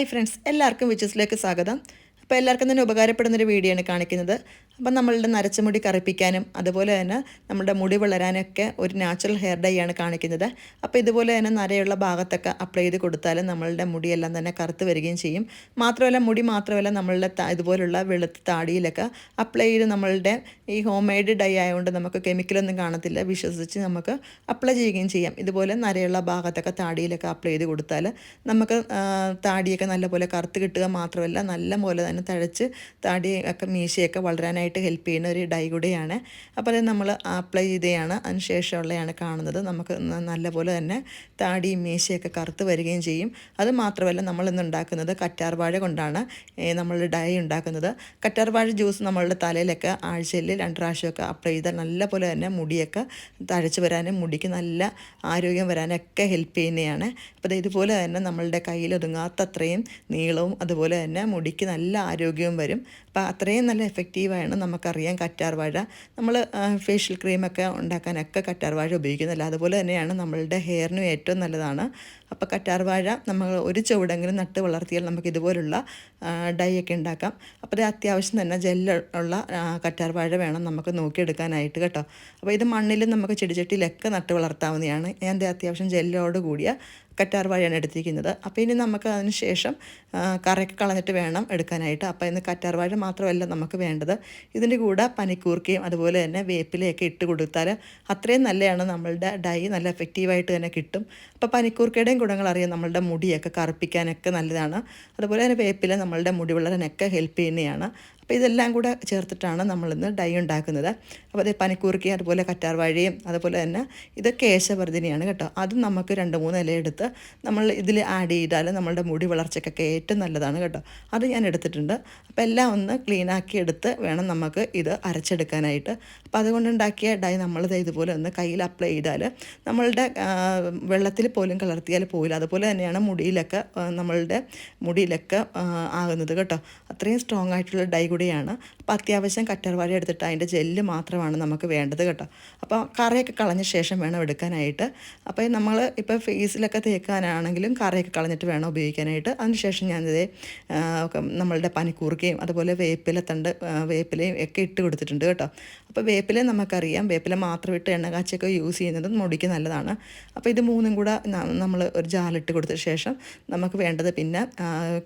Hi friends എല്ലാവർക്കും വിച്ചസിലേക്ക് സ്വാഗതം. അപ്പോൾ എല്ലാവർക്കും തന്നെ ഉപകാരപ്പെടുന്നൊരു വീഡിയോ ആണ് കാണിക്കുന്നത്. അപ്പം നമ്മളുടെ നരച്ച മുടി കറുപ്പിക്കാനും അതുപോലെ തന്നെ നമ്മുടെ മുടി വളരാനൊക്കെ ഒരു നാച്ചുറൽ ഹെയർ ഡൈ ആണ് കാണിക്കുന്നത്. അപ്പോൾ ഇതുപോലെ തന്നെ നരയുള്ള ഭാഗത്തൊക്കെ അപ്ലൈ ചെയ്ത് കൊടുത്താൽ നമ്മളുടെ മുടിയെല്ലാം തന്നെ കറുത്ത് വരികയും ചെയ്യും. മാത്രമല്ല മുടി മാത്രമല്ല നമ്മളുടെ ഇതുപോലുള്ള വെളുത്ത താടിയിലൊക്കെ അപ്ലൈ ചെയ്ത് നമ്മളുടെ ഈ ഹോം മെയ്ഡ് ഡൈ ആയതുകൊണ്ട് നമുക്ക് കെമിക്കലൊന്നും കാണത്തില്ല. വിശ്വസിച്ച് നമുക്ക് അപ്ലൈ ചെയ്യുകയും ചെയ്യാം. ഇതുപോലെ നരയുള്ള ഭാഗത്തൊക്കെ താടിയിലൊക്കെ അപ്ലൈ ചെയ്ത് കൊടുത്താൽ നമുക്ക് താടിയൊക്കെ നല്ലപോലെ കറുത്ത് കിട്ടുക മാത്രമല്ല നല്ല പോലെ തന്നെ തഴച്ച് താടി ഒക്കെ മീശയൊക്കെ വളരാനായിട്ട് ഹെൽപ്പ് ചെയ്യുന്ന ഒരു ഡൈ കൂടെയാണ്. അപ്പോൾ അത് നമ്മൾ അപ്ലൈ ചെയ്തെയാണ്. അതിന് ശേഷമുള്ളതാണ് കാണുന്നത്. നമുക്ക് നല്ലപോലെ തന്നെ താടിയും മീശയൊക്കെ കറുത്ത് വരികയും ചെയ്യും. അത് മാത്രമല്ല നമ്മളിന്ന് ഉണ്ടാക്കുന്നത് കറ്റാർ വാഴ കൊണ്ടാണ് നമ്മൾ ഡൈ ഉണ്ടാക്കുന്നത്. കറ്റാർ വാഴ ജ്യൂസ് നമ്മളുടെ തലയിലൊക്കെ ആഴ്ചയിൽ രണ്ട് പ്രാവശ്യമൊക്കെ അപ്ലൈ ചെയ്താൽ നല്ലപോലെ തന്നെ മുടിയൊക്കെ തഴച്ച് വരാനും മുടിക്ക് നല്ല ആരോഗ്യം വരാനൊക്കെ ഹെൽപ്പ് ചെയ്യുന്നതാണ്. അപ്പോൾ ഇതുപോലെ തന്നെ നമ്മളുടെ കയ്യിൽ നീളവും അതുപോലെ തന്നെ മുടിക്ക് നല്ല ആരോഗ്യവും വരും. അപ്പോൾ അത്രയും നല്ല എഫക്റ്റീവാണ് നമുക്കറിയാം കറ്റാർവാഴ. നമ്മൾ ഫേഷ്യൽ ക്രീമൊക്കെ ഉണ്ടാക്കാനൊക്കെ കറ്റാർവാഴ ഉപയോഗിക്കുന്നില്ല അതുപോലെ തന്നെയാണ് നമ്മളുടെ ഹെയറിനും ഏറ്റവും നല്ലതാണ്. അപ്പോൾ കറ്റാർവാഴ നമ്മൾ ഒരു ചുവടെങ്കിലും നട്ട് വളർത്തിയാൽ നമുക്ക് ഇതുപോലുള്ള ഡൈ ഒക്കെ ഉണ്ടാക്കാം. അപ്പോൾ അത്യാവശ്യം തന്നെ ജെല്ല് ഉള്ള ആ, കറ്റാർ വാഴ വേണം നമുക്ക് നോക്കിയെടുക്കാനായിട്ട് കേട്ടോ. അപ്പോൾ ഇത് മണ്ണിലും നമുക്ക് ചെടിച്ചട്ടിയിലൊക്കെ നട്ട് വളർത്താവുന്നതാണ്. ഞാൻ അത്യാവശ്യം ജെല്ലോട് കൂടിയ കറ്റാർ വാഴയാണ് എടുത്തിരിക്കുന്നത്. അപ്പോൾ ഇനി നമുക്ക് അതിന് ശേഷം കറയൊക്കെ കളഞ്ഞിട്ട് വേണം എടുക്കാനായിട്ട്. അപ്പോൾ ഇന്ന് കറ്റാർ വാഴ മാത്രമല്ല നമുക്ക് വേണ്ടത്. ഇതിന്റെ കൂടെ പനിക്കൂർക്കയും അതുപോലെ തന്നെ വേപ്പിലയൊക്കെ ഇട്ട് കൊടുത്താൽ അത്രയും നല്ലതാണ്. നമ്മളുടെ ഡൈ നല്ല എഫക്റ്റീവായിട്ട് തന്നെ കിട്ടും. അപ്പോൾ പനിക്കൂർക്കയുടെയും ഗുണങ്ങൾ അറിയാം. നമ്മളുടെ മുടിയൊക്കെ കറുപ്പിക്കാനൊക്കെ നല്ലതാണ്. അതുപോലെ തന്നെ വേപ്പില നമ്മളുടെ മുടി വളരാനൊക്കെ ഹെൽപ്പ് ചെയ്യുന്നതാണ്. അപ്പോൾ ഇതെല്ലാം കൂടെ ചേർത്തിട്ടാണ് നമ്മളിന്ന് ഡൈ ഉണ്ടാക്കുന്നത്. അപ്പോൾ അതേ പനിക്കൂർക്കയും അതുപോലെ കറ്റാർ വാഴയും അതുപോലെ തന്നെ ഇത് കേശവർദ്ധിനിയാണ് കേട്ടോ. അതും നമുക്ക് രണ്ട് മൂന്ന് ഇല എടുത്ത് നമ്മൾ ഇതിൽ ആഡ് ചെയ്താൽ നമ്മളുടെ മുടി വളർച്ചയ്ക്കൊക്കെ ഏറ്റവും നല്ലതാണ് കേട്ടോ. അത് ഞാൻ എടുത്തിട്ടുണ്ട്. അപ്പോൾ എല്ലാം ഒന്ന് ക്ലീനാക്കി എടുത്ത് വേണം നമുക്ക് ഇത് അരച്ചെടുക്കാനായിട്ട്. അപ്പോൾ അതുകൊണ്ടുണ്ടാക്കിയ ഡൈ നമ്മൾ ദേ ഇതുപോലെ ഒന്ന് കയ്യിൽ അപ്ലൈ ചെയ്താൽ നമ്മളുടെ വെള്ളത്തിൽ പോലും കലർത്തിയാൽ പോയില്ല അതുപോലെ തന്നെയാണ് മുടിയിലൊക്കെ നമ്മളുടെ മുടിയിലൊക്കെ ആകുന്നത് കേട്ടോ. അത്രയും സ്ട്രോങ് ആയിട്ടുള്ള ഡൈ കൂടിയാണ് അപ്പോൾ അത്യാവശ്യം കറ്റർവാഴ എടുത്തിട്ട് അതിന്റെ ജെല്ല് മാത്രമാണ് നമുക്ക് വേണ്ടത് കേട്ടോ. അപ്പോൾ കറയൊക്കെ കളഞ്ഞ ശേഷം വേണം എടുക്കാനായിട്ട്. അപ്പോൾ നമ്മൾ ഇപ്പോൾ ഫേസിലൊക്കെ തേക്കാനാണെങ്കിലും കറയൊക്കെ കളഞ്ഞിട്ട് വേണം ഉപയോഗിക്കാനായിട്ട്. അതിനുശേഷം ഞാനിതേ നമ്മളുടെ പനിക്കൂർക്കയും അതുപോലെ വേപ്പില തണ്ട് ആ, വേപ്പിലയും ഒക്കെ ഇട്ട് കൊടുത്തിട്ടുണ്ട് കേട്ടോ. അപ്പോൾ വേപ്പില നമുക്കറിയാം. വേപ്പില മാത്രം ഇട്ട് എണ്ണ കാച്ചിയൊക്കെ യൂസ് ചെയ്യുന്നത് മുടിക്ക് നല്ലതാണ്. അപ്പോൾ ഇത് മൂന്നും കൂടെ നമ്മൾ ഒരു ജാലിട്ട് കൊടുത്ത ശേഷം നമുക്ക് വേണ്ടത് പിന്നെ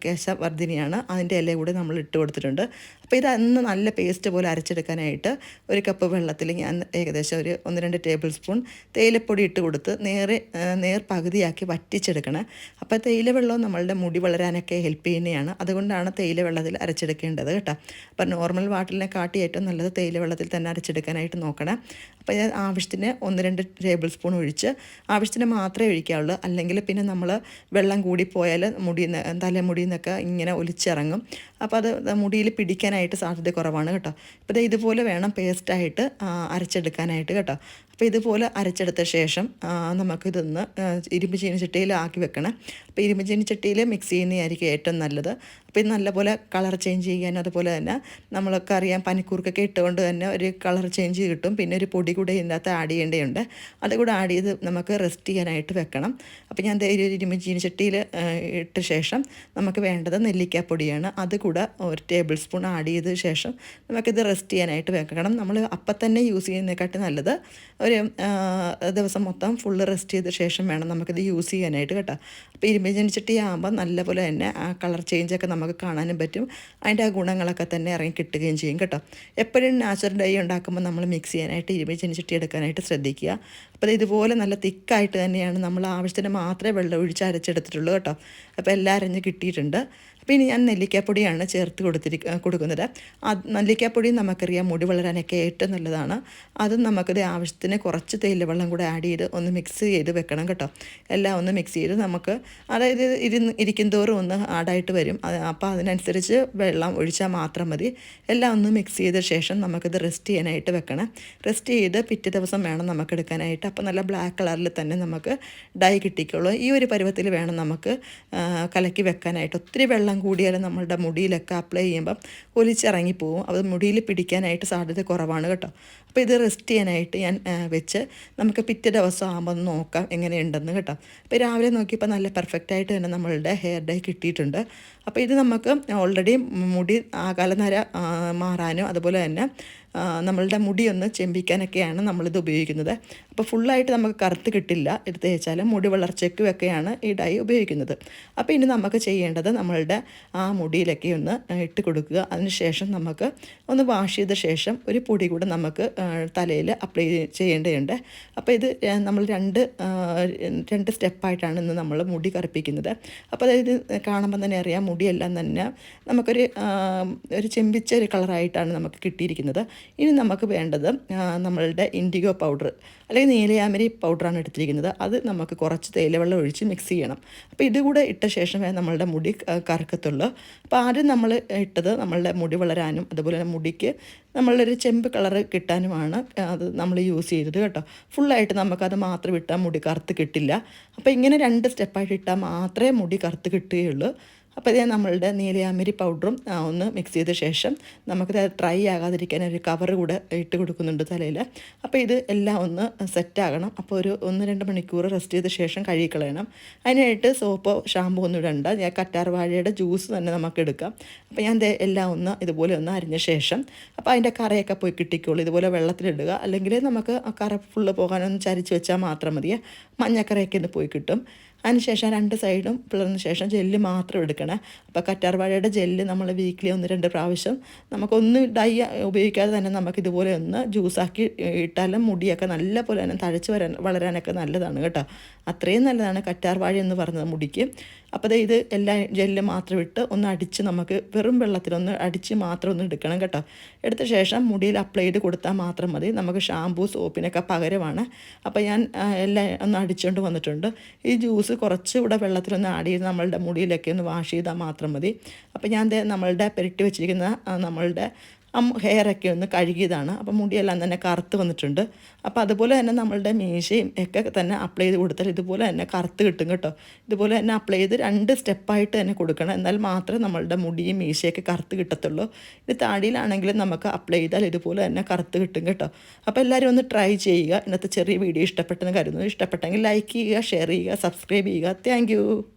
കേശവർദ്ധിനിയാണ്. അതിന്റെ ഇല കൂടി നമ്മൾ ഇട്ട് കൊടുത്തിട്ടുണ്ട്. അപ്പോൾ ഇത് അന്ന് നല്ല പേസ്റ്റ് പോലെ അരച്ചെടുക്കാനായിട്ട് ഒരു കപ്പ് വെള്ളത്തിൽ ഞാൻ ഏകദേശം ഒരു ഒന്ന് രണ്ട് ടേബിൾ സ്പൂൺ തേയിലപ്പൊടി ഇട്ട് കൊടുത്ത് നേരെ നേർ പകുതിയാക്കി വറ്റിച്ചെടുക്കണം. അപ്പോൾ തേയില വെള്ളം നമ്മളുടെ മുടി വളരാനൊക്കെ ഹെൽപ്പ് ചെയ്യുന്നതാണ്. അതുകൊണ്ടാണ് തേയില വെള്ളത്തിൽ അരച്ചെടുക്കേണ്ടത് കേട്ടോ. അപ്പോൾ നോർമൽ വാട്ടറിനെ കാട്ടി ഏറ്റവും നല്ലത് തേയില വെള്ളത്തിൽ തന്നെ അരച്ചെടുക്കാനായിട്ട് നോക്കണം. അപ്പോൾ ഞാൻ ആവശ്യത്തിന് ഒന്ന് രണ്ട് ടേബിൾ സ്പൂൺ ഒഴിച്ച് ആവശ്യത്തിന് മാത്രമേ ഒഴിക്കാവുള്ളൂ. അല്ലെങ്കിൽ പിന്നെ നമ്മൾ വെള്ളം കൂടി പോയാൽ മുടിയിൽ നിന്ന് തലമുടിയിൽ നിന്നൊക്കെ ഇങ്ങനെ ഒലിച്ചിറങ്ങും. അപ്പോൾ അത് മുടിയിൽ പിടിക്കാനായിട്ട് സാധ്യത കുറവാണ് കേട്ടോ. അപ്പോൾ ഇതുപോലെ വേണം പേസ്റ്റായിട്ട് അരച്ചെടുക്കാനായിട്ട് കേട്ടോ. അപ്പോൾ ഇതുപോലെ അരച്ചെടുത്ത ശേഷം നമുക്കിതൊന്ന് ഇരുമ്പ് ചീനിച്ചട്ടിയിൽ ആക്കി വെക്കണം. അപ്പോൾ ഇരുമ്പ് ചീനിച്ചട്ടിയിൽ മിക്സ് ചെയ്യുന്നതായിരിക്കും ഏറ്റവും നല്ലത്. അപ്പോൾ ഇത് നല്ലപോലെ കളർ ചേഞ്ച് ചെയ്യാൻ അതുപോലെ തന്നെ നമ്മളൊക്കെ അറിയാം പനിക്കൂർക്കൊക്കെ ഇട്ടുകൊണ്ട് തന്നെ ഒരു കളർ ചേഞ്ച് കിട്ടും. പിന്നെ ഒരു പൊടി കൂടെ ഇതിനകത്ത് ആഡ് ചെയ്യേണ്ടതുണ്ട്. അതുകൂടെ ആഡ് ചെയ്ത് നമുക്ക് റെസ്റ്റ് ചെയ്യാനായിട്ട് വെക്കണം. അപ്പോൾ ഞാൻ ഒരു ഇരുമ്പ് ചീനിച്ചട്ടിയിൽ ഇട്ട ശേഷം നമുക്ക് വേണ്ടത് നെല്ലിക്കാപ്പൊടിയാണ്. അതുകൂടെ ഒരു ടേബിൾ സ്പൂൺ ആഡ് ചെയ്ത ശേഷം നമുക്കിത് റെസ്റ്റ് ചെയ്യാനായിട്ട് വെക്കണം. നമ്മൾ അപ്പം തന്നെ യൂസ് ചെയ്യുന്നതിനെക്കാട്ടി നല്ലത് ഒരു ദിവസം മൊത്തം ഫുള്ള് റെസ്റ്റ് ചെയ്ത ശേഷം വേണം നമുക്കിത് യൂസ് ചെയ്യാനായിട്ട് കേട്ടോ. അപ്പോൾ ഇരുമ്പ് ജനിച്ചിട്ട് ആകുമ്പോൾ നല്ലപോലെ തന്നെ ആ കളർ ചേഞ്ചൊക്കെ നമുക്ക് കാണാനും പറ്റും. അതിന്റെ ആ ഗുണങ്ങളൊക്കെ തന്നെ ഇറങ്ങി കിട്ടുകയും ചെയ്യും കേട്ടോ. എപ്പോഴും നാച്ചുറൽ ഡൈ ഉണ്ടാക്കുമ്പോൾ നമ്മൾ മിക്സ് ചെയ്യാനായിട്ട് ഇരുമ്പ് ചീനിച്ചട്ടി എടുക്കാനായിട്ട് ശ്രദ്ധിക്കുക. അപ്പോൾ ഇതുപോലെ നല്ല തിക്കായിട്ട് തന്നെയാണ് നമ്മൾ ആവശ്യത്തിന് മാത്രമേ വെള്ളം ഒഴിച്ച് അരച്ചെടുത്തിട്ടുള്ളൂ കേട്ടോ. അപ്പോൾ എല്ലാം അരഞ്ഞ് കിട്ടിയിട്ടുണ്ട്. അപ്പോൾ ഇനി ഞാൻ നെല്ലിക്കാപ്പൊടിയാണ് ചേർത്ത് കൊടുത്തിരി കൊടുക്കുന്നത്. നെല്ലിക്കാപ്പൊടി നമുക്കറിയാം മുടി വളരാനൊക്കെ ഏറ്റവും നല്ലതാണ്. അതും നമുക്കത് ആവശ്യത്തിന് കുറച്ച് തേയില വെള്ളം കൂടെ ആഡ് ചെയ്ത് ഒന്ന് മിക്സ് ചെയ്ത് വെക്കണം കേട്ടോ. എല്ലാം ഒന്ന് മിക്സ് ചെയ്ത് നമുക്ക് അതായത് ഇരുന്ന് ഇരിക്കും തോറും ഒന്ന് ആഡായിട്ട് വരും. അപ്പോൾ അതിനനുസരിച്ച് വെള്ളം ഒഴിച്ചാൽ മാത്രം മതി. എല്ലാം ഒന്ന് മിക്സ് ചെയ്ത ശേഷം നമുക്കിത് റെസ്റ്റ് ചെയ്യാനായിട്ട് വെക്കണം. റെസ്റ്റ് ചെയ്ത് പിറ്റേ ദിവസം വേണം നമുക്ക് എടുക്കാനായിട്ട്. അപ്പോൾ നല്ല ബ്ലാക്ക് കളറിൽ തന്നെ നമുക്ക് ഡൈ കിട്ടിക്കുള്ളൂ ഈ ഒരു പരുവത്തിൽ വേണം നമുക്ക് കലക്കി വെക്കാനായിട്ട്. ഒത്തിരി വെള്ളം കൂടിയാൽ നമ്മളുടെ മുടിയിലൊക്കെ അപ്ലൈ ചെയ്യുമ്പം ഒലിച്ചിറങ്ങി പോകും അത് മുടിയിൽ പിടിക്കാനായിട്ട് സാധ്യത കുറവാണ് കേട്ടോ. അപ്പോൾ ഇത് റെസ്റ്റ് ചെയ്യാനായിട്ട് ഞാൻ വെച്ച് നമുക്ക് പിറ്റേ ദിവസം ആകുമ്പോൾ നോക്കാം എങ്ങനെയുണ്ടെന്ന് കേട്ടോ. അപ്പോൾ രാവിലെ നോക്കിയപ്പോൾ നല്ല പെർഫെക്റ്റായിട്ട് തന്നെ നമ്മളുടെ ഹെയർ ഡൈ കിട്ടിയിട്ടുണ്ട്. അപ്പോൾ ഇത് നമുക്ക് ഓൾറെഡി മുടി ആകാലനര മാറാനും അതുപോലെ തന്നെ നമ്മളുടെ ഒന്ന് ചെമ്പിക്കാനൊക്കെയാണ് നമ്മളിത് ഉപയോഗിക്കുന്നത്. അപ്പോൾ ഫുള്ളായിട്ട് നമുക്ക് കറുത്ത് കിട്ടില്ല എടുത്ത് തേച്ചാൽ മുടി വളർച്ചയ്ക്കും ഒക്കെയാണ് ഈ ഡൈ ഉപയോഗിക്കുന്നത്. അപ്പോൾ ഇനി നമുക്ക് ചെയ്യേണ്ടത് നമ്മളുടെ ആ മുടിയിലൊക്കെ ഒന്ന് ഇട്ട് കൊടുക്കുക. അതിനുശേഷം നമുക്ക് ഒന്ന് വാഷ് ചെയ്ത ശേഷം ഒരു പൊടി കൂടെ നമുക്ക് തലയിൽ അപ്ലൈ ചെയ്യേണ്ടതുണ്ട്. അപ്പോൾ ഇത് നമ്മൾ രണ്ട് രണ്ട് സ്റ്റെപ്പായിട്ടാണ് ഇന്ന് നമ്മൾ മുടി കറുപ്പിക്കുന്നത്. അപ്പോൾ അതായത് കാണുമ്പോൾ തന്നെ അറിയാം മുടിയെല്ലാം തന്നെ നമുക്കൊരു ഒരു ചെമ്പിച്ച ഒരു കളറായിട്ടാണ് നമുക്ക് കിട്ടിയിരിക്കുന്നത്. ഇനി നമുക്ക് വേണ്ടത് നമ്മളുടെ ഇൻഡിഗോ പൗഡർ അല്ലെങ്കിൽ നീലയാമരി പൗഡറാണ് എടുത്തിരിക്കുന്നത്. അത് നമുക്ക് കുറച്ച് തേയിലവെള്ളം ഒഴിച്ച് മിക്സ് ചെയ്യണം. അപ്പോൾ ഇതുകൂടെ ഇട്ട ശേഷമേ നമ്മളുടെ മുടി കറക്കത്തുള്ളൂ. അപ്പോൾ ആദ്യം നമ്മൾ ഇട്ടത് നമ്മളുടെ മുടി വളരാനും അതുപോലെ തന്നെ മുടിക്ക് നമ്മളൊരു ചെമ്പ് കളറ് കിട്ടാനുമാണ് അത് നമ്മൾ യൂസ് ചെയ്തത് കേട്ടോ. ഫുള്ളായിട്ട് നമുക്കത് മാത്രം ഇട്ടാൽ മുടി കറുത്ത് കിട്ടില്ല. അപ്പോൾ ഇങ്ങനെ രണ്ട് സ്റ്റെപ്പായിട്ട് ഇട്ടാൽ മാത്രമേ മുടി കറുത്ത് കിട്ടുകയുള്ളൂ. അപ്പോൾ ഇതേ നമ്മളുടെ നീലയാമരി പൗഡറും ഒന്ന് മിക്സ് ചെയ്ത ശേഷം നമുക്കിത് ഡ്രൈ ആകാതിരിക്കാൻ ഒരു കവർ കൂടെ ഇട്ട് കൊടുക്കുന്നുണ്ട് തലയിൽ അപ്പോൾ ഇത് എല്ലാം ഒന്ന് സെറ്റാകണം അപ്പോൾ ഒരു ഒന്ന് രണ്ട് മണിക്കൂർ റെസ്റ്റ് ചെയ്ത ശേഷം കഴുകിക്കളയണം. അതിനായിട്ട് സോപ്പോ ഷാമ്പൂ ഒന്നും ഇടണ്ട. ഞാൻ കറ്റാർ വാഴയുടെ ജ്യൂസ് തന്നെ നമുക്ക് എടുക്കാം. അപ്പോൾ ഞാൻ എല്ലാം ഒന്ന് ഇതുപോലെ ഒന്ന് അരിഞ്ഞ ശേഷം അപ്പോൾ അതിന്റെ കറയൊക്കെ പോയി കിട്ടിക്കോളൂ. ഇതുപോലെ വെള്ളത്തിലിടുക. അല്ലെങ്കിൽ നമുക്ക് ആ കറ ഫുള്ള് പോകാനൊന്ന് ചരിച്ച് വെച്ചാൽ മാത്രം മതി മഞ്ഞക്കറയൊക്കെ ഒന്ന് പോയി കിട്ടും. അതിനുശേഷം രണ്ട് സൈഡും പിളർന്ന ശേഷം ജെല്ല് മാത്രം എടുക്കണേ. അപ്പോൾ കറ്റാർവാഴയുടെ ജെല്ല് നമ്മൾ വീക്കിലി ഒന്ന് രണ്ട് പ്രാവശ്യം നമുക്കൊന്ന് ഡൈ ഉപയോഗിക്കാതെ തന്നെ നമുക്ക് ഇതുപോലെ ഒന്ന് ജ്യൂസാക്കി ഇട്ടാലും മുടിയൊക്കെ നല്ല പോലെ തന്നെ തഴച്ച് വരാൻ വളരാനൊക്കെ നല്ലതാണ് കേട്ടോ. അത്രയും നല്ലതാണ് കറ്റാർവാഴ എന്ന് പറഞ്ഞത് മുടിക്ക്. അപ്പോൾ ദേ ഇത് എല്ലാം ജെല്ല് മാത്രം ഇട്ട് ഒന്ന് അടിച്ച് നമുക്ക് വെറും വെള്ളത്തിലൊന്ന് അടിച്ച് മാത്രം ഒന്ന് എടുക്കണം കേട്ടോ. എടുത്ത ശേഷം മുടിയിൽ അപ്ലൈ ചെയ്ത് കൊടുത്താൽ മാത്രം മതി. നമുക്ക് ഷാമ്പൂ സോപ്പിനൊക്കെ പകരമാണ്. അപ്പോൾ ഞാൻ എല്ലാം ഒന്ന് അടിച്ചുകൊണ്ട് വന്നിട്ടുണ്ട്. ഈ ജ്യൂസ് കുറച്ച് കുറച്ചുകൂടെ വെള്ളത്തിലൊന്ന് ആഡ് ചെയ്ത് നമ്മളുടെ മുടിയിലൊക്കെ ഒന്ന് വാഷ് ചെയ്താൽ മാത്രം മതി. അപ്പോൾ ഞാൻ നമ്മളുടെ പെരട്ടി വെച്ചിരിക്കുന്ന നമ്മളുടെ ഹെയറൊക്കെ ഒന്ന് കഴുകിയതാണ്. അപ്പോൾ മുടിയെല്ലാം തന്നെ കറുത്ത് വന്നിട്ടുണ്ട്. അപ്പോൾ അതുപോലെ തന്നെ നമ്മളുടെ മീശയും ഒക്കെ തന്നെ അപ്ലൈ ചെയ്ത് കൊടുത്താൽ ഇതുപോലെ തന്നെ കറുത്ത് കിട്ടും കേട്ടോ. ഇതുപോലെ തന്നെ അപ്ലൈ ചെയ്ത് രണ്ട് സ്റ്റെപ്പായിട്ട് തന്നെ കൊടുക്കണം. എന്നാൽ മാത്രമേ നമ്മളുടെ മുടിയും മീശയൊക്കെ കറുത്ത് കിട്ടത്തുള്ളൂ. ഇത് താടിയിലാണെങ്കിലും നമുക്ക് അപ്ലൈ ചെയ്താൽ ഇതുപോലെ തന്നെ കറുത്ത് കിട്ടും കേട്ടോ. അപ്പോൾ എല്ലാവരും ഒന്ന് ട്രൈ ചെയ്യുക. ഇന്നത്തെ ചെറിയ വീഡിയോ ഇഷ്ടപ്പെട്ടെന്ന് കരുതുന്നു. ഇഷ്ടപ്പെട്ടെങ്കിൽ ലൈക്ക് ചെയ്യുക ഷെയർ ചെയ്യുക സബ്സ്ക്രൈബ് ചെയ്യുക. താങ്ക്